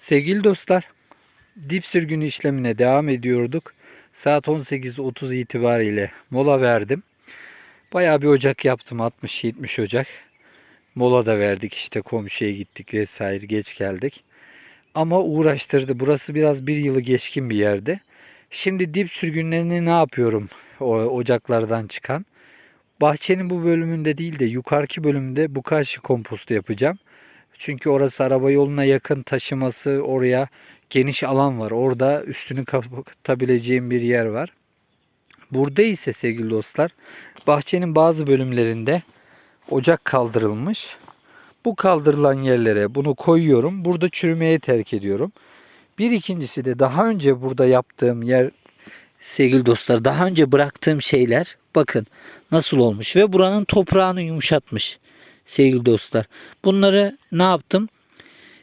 Sevgili dostlar, dip sürgünü işlemine devam ediyorduk. Saat 18.30 itibariyle mola verdim. Bayağı bir ocak yaptım, 60-70 ocak. Mola da verdik işte komşuya gittik vesaire geç geldik. Ama uğraştırdı. Burası biraz bir yılı geçkin bir yerde. Şimdi dip sürgünlerini ne yapıyorum o ocaklardan çıkan? Bahçenin bu bölümünde değil de yukarıki bölümde bukashi kompostu yapacağım. Çünkü orası araba yoluna yakın taşıması oraya geniş alan var. Orada üstünü kapatabileceğim bir yer var. Burada ise sevgili dostlar bahçenin bazı bölümlerinde ocak kaldırılmış. Bu kaldırılan yerlere bunu koyuyorum. Burada çürümeye terk ediyorum. Bir ikincisi de daha önce burada yaptığım yer sevgili dostlar daha önce bıraktığım şeyler bakın nasıl olmuş ve buranın toprağını yumuşatmış sevgili dostlar. Bunları ne yaptım?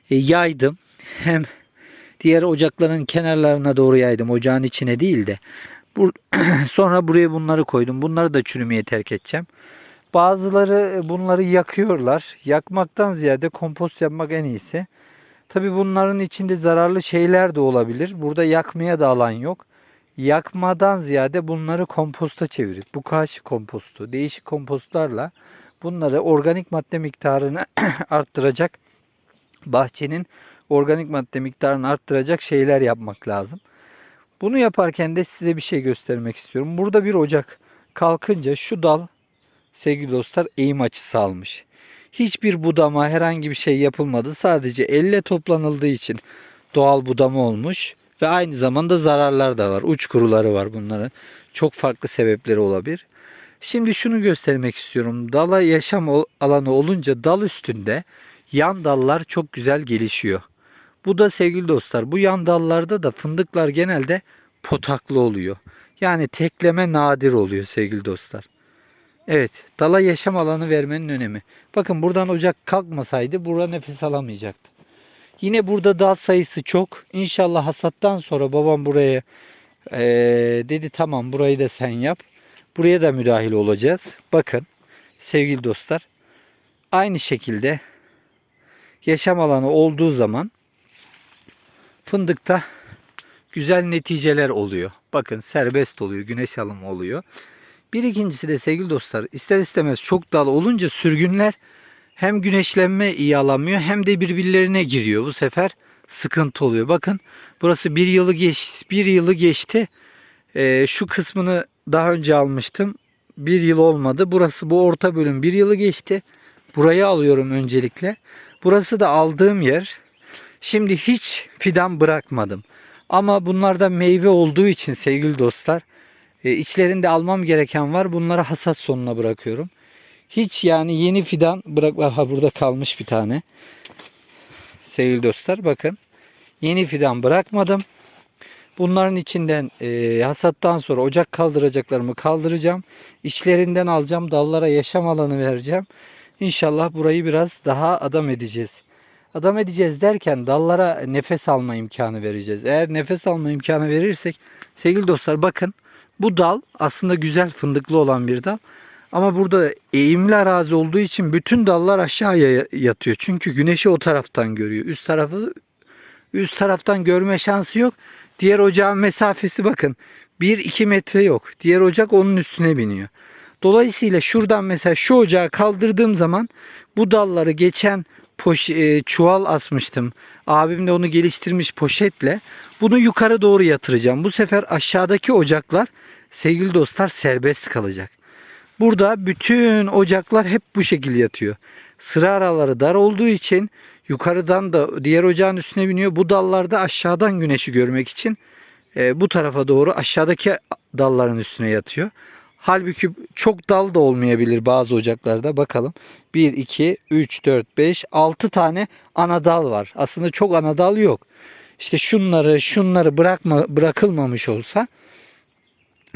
E, yaydım. Hem diğer ocakların kenarlarına doğru yaydım. Ocağın içine değil de. Bu, sonra buraya bunları koydum. Bunları da çürümeye terk edeceğim. Bazıları bunları yakıyorlar. Yakmaktan ziyade kompost yapmak en iyisi. Tabi bunların içinde zararlı şeyler de olabilir. Burada yakmaya da alan yok. Yakmadan ziyade bunları komposta çevirip bu karşı kompostu değişik kompostlarla bunları organik madde miktarını arttıracak bahçenin organik madde miktarını arttıracak şeyler yapmak lazım. Bunu yaparken de size bir şey göstermek istiyorum. Burada bir ocak kalkınca şu dal sevgili dostlar eğim açısı almış. Hiçbir budama herhangi bir şey yapılmadı. Sadece elle toplanıldığı için doğal budama olmuş ve aynı zamanda zararlar da var. Uç kuruları var bunların. Çok farklı sebepleri olabilir. Şimdi şunu göstermek istiyorum. Dala yaşam alanı olunca dal üstünde yan dallar çok güzel gelişiyor. Bu da sevgili dostlar bu yan dallarda da fındıklar genelde potaklı oluyor. Yani tekleme nadir oluyor sevgili dostlar. Evet dala yaşam alanı vermenin önemi. Bakın buradan ocak kalkmasaydı burada nefes alamayacaktı. Yine burada dal sayısı çok. İnşallah hasattan sonra babam buraya ee, dedi tamam burayı da sen yap. Buraya da müdahil olacağız. Bakın sevgili dostlar. Aynı şekilde yaşam alanı olduğu zaman fındıkta güzel neticeler oluyor. Bakın serbest oluyor. Güneş alımı oluyor. Bir ikincisi de sevgili dostlar ister istemez çok dal olunca sürgünler hem güneşlenme iyi alamıyor hem de birbirlerine giriyor. Bu sefer sıkıntı oluyor. Bakın burası bir yılı geçti. Bir yılı geçti. Ee, şu kısmını daha önce almıştım. Bir yıl olmadı. Burası bu orta bölüm bir yılı geçti. Burayı alıyorum öncelikle. Burası da aldığım yer. Şimdi hiç fidan bırakmadım. Ama bunlarda meyve olduğu için sevgili dostlar e, içlerinde almam gereken var. Bunları hasat sonuna bırakıyorum. Hiç yani yeni fidan bırak. Aha burada kalmış bir tane. Sevgili dostlar bakın. Yeni fidan bırakmadım. Bunların içinden e, hasattan sonra ocak kaldıracaklarımı kaldıracağım. İçlerinden alacağım. Dallara yaşam alanı vereceğim. İnşallah burayı biraz daha adam edeceğiz. Adam edeceğiz derken dallara nefes alma imkanı vereceğiz. Eğer nefes alma imkanı verirsek sevgili dostlar bakın bu dal aslında güzel fındıklı olan bir dal. Ama burada eğimli arazi olduğu için bütün dallar aşağıya yatıyor. Çünkü güneşi o taraftan görüyor. Üst tarafı üst taraftan görme şansı yok. Diğer ocağın mesafesi bakın 1-2 metre yok. Diğer ocak onun üstüne biniyor. Dolayısıyla şuradan mesela şu ocağı kaldırdığım zaman bu dalları geçen poş, e, çuval asmıştım. Abim de onu geliştirmiş poşetle. Bunu yukarı doğru yatıracağım. Bu sefer aşağıdaki ocaklar sevgili dostlar serbest kalacak. Burada bütün ocaklar hep bu şekilde yatıyor. Sıra araları dar olduğu için yukarıdan da diğer ocağın üstüne biniyor. Bu dallarda aşağıdan güneşi görmek için e, bu tarafa doğru aşağıdaki dalların üstüne yatıyor. Halbuki çok dal da olmayabilir bazı ocaklarda. Bakalım. 1, 2, 3, 4, 5, 6 tane ana dal var. Aslında çok ana dal yok. İşte şunları şunları bırakma, bırakılmamış olsa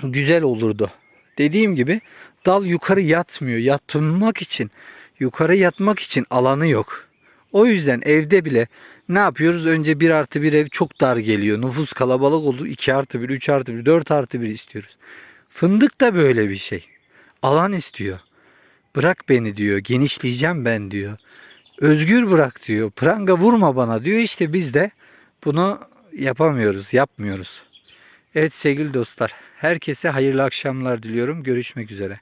güzel olurdu. Dediğim gibi dal yukarı yatmıyor. Yatmak için, yukarı yatmak için alanı yok. O yüzden evde bile ne yapıyoruz? Önce 1 artı 1 ev çok dar geliyor. Nüfus kalabalık oldu. 2 artı 1, 3 artı 1, 4 artı 1 istiyoruz. Fındık da böyle bir şey. Alan istiyor. Bırak beni diyor. Genişleyeceğim ben diyor. Özgür bırak diyor. Pranga vurma bana diyor. İşte biz de Bunu yapamıyoruz, yapmıyoruz. Evet sevgili dostlar, herkese hayırlı akşamlar diliyorum. Görüşmek üzere.